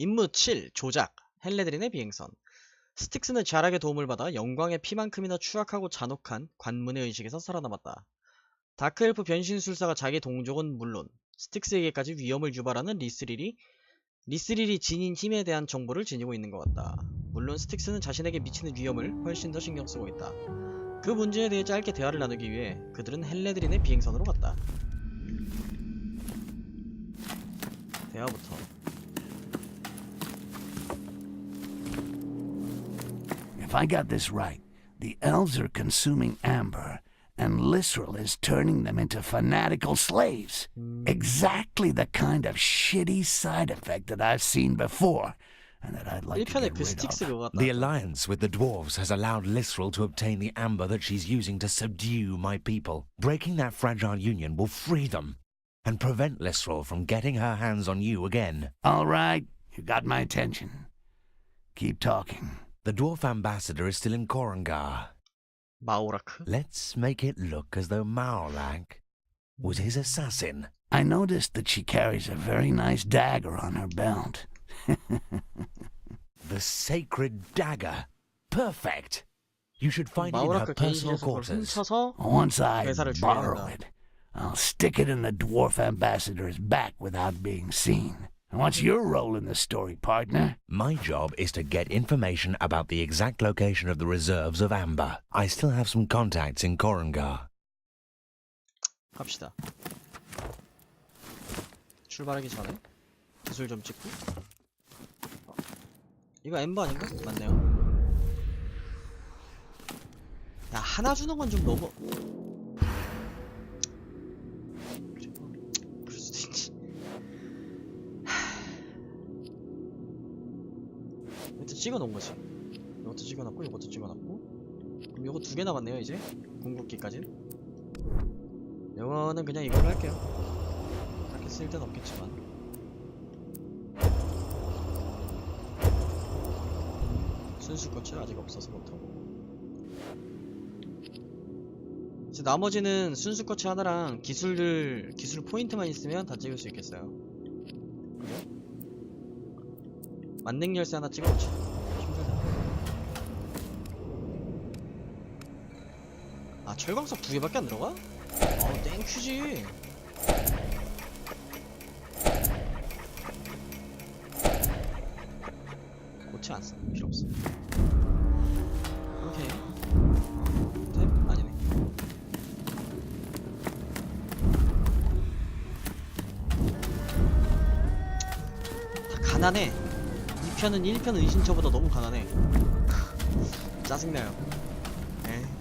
임무 7. 조작. 헬레드린의 비행선. 스틱스는 자락의 도움을 받아 영광의 피만큼이나 추악하고 잔혹한 관문의 의식에서 살아남았다. 다크엘프 변신술사가 자기 동족은 물론 스틱스에게까지 위험을 유발하는 리스릴이 리스릴이 지닌 힘에 대한 정보를 지니고 있는 것 같다. 물론 스틱스는 자신에게 미치는 위험을 훨씬 더 신경 쓰고 있다. 그 문제에 대해 짧게 대화를 나누기 위해 그들은 헬레드린의 비행선으로 갔다. 대화부터. If I got this right, the elves are consuming amber, and Lysrel is turning them into fanatical slaves. Exactly the kind of shitty side effect that I've seen before, and that I'd like to get rid of. The alliance with the dwarves has allowed Lysrel to obtain the amber that she's using to subdue my people. Breaking that fragile union will free them and prevent Lysrel from getting her hands on you again. All right, you got my attention. Keep talking. The dwarf ambassador is still in Korangar. Maurak. Let's make it look as though Maurak was his assassin. I noticed that she carries a very nice dagger on her belt. the sacred dagger. Perfect. You should find it in her personal quarters. Once I borrow it, I'll stick it in the dwarf ambassador's back without being seen. And what's your role in the story, partner? My job is to get information about the exact location of the reserves of amber. I still have some contacts in Korangar. 갑시다. 출발하기 전에 기술 좀 찍고. 어, 이거 엠버 아닌가? 맞네요. 야 하나 주는 건 좀 너무. 이것도 찍어놓은 거지. 이것도 찍어놨고 이것도 찍어놨고. 그럼 이거 두 개 남았네요 이제 궁극기까지. 이거는 그냥 이걸로 할게요. 딱히 쓸 데는 없겠지만. 순수 거치는 아직 없어서 못하고. 이제 나머지는 순수 거치 하나랑 기술들, 기술 포인트만 있으면 다 찍을 수 있겠어요. 만능 열쇠 하나 찍어놓지. 힘들다. 아, 철광석 두 개밖에 안 들어가? 어, 땡큐지. 고치 안 써. 필요 없어. 오케이. 탭? 아니네. 다 가난해. 2편은 1편 은신처보다 너무 가난해 짜증나요 에이.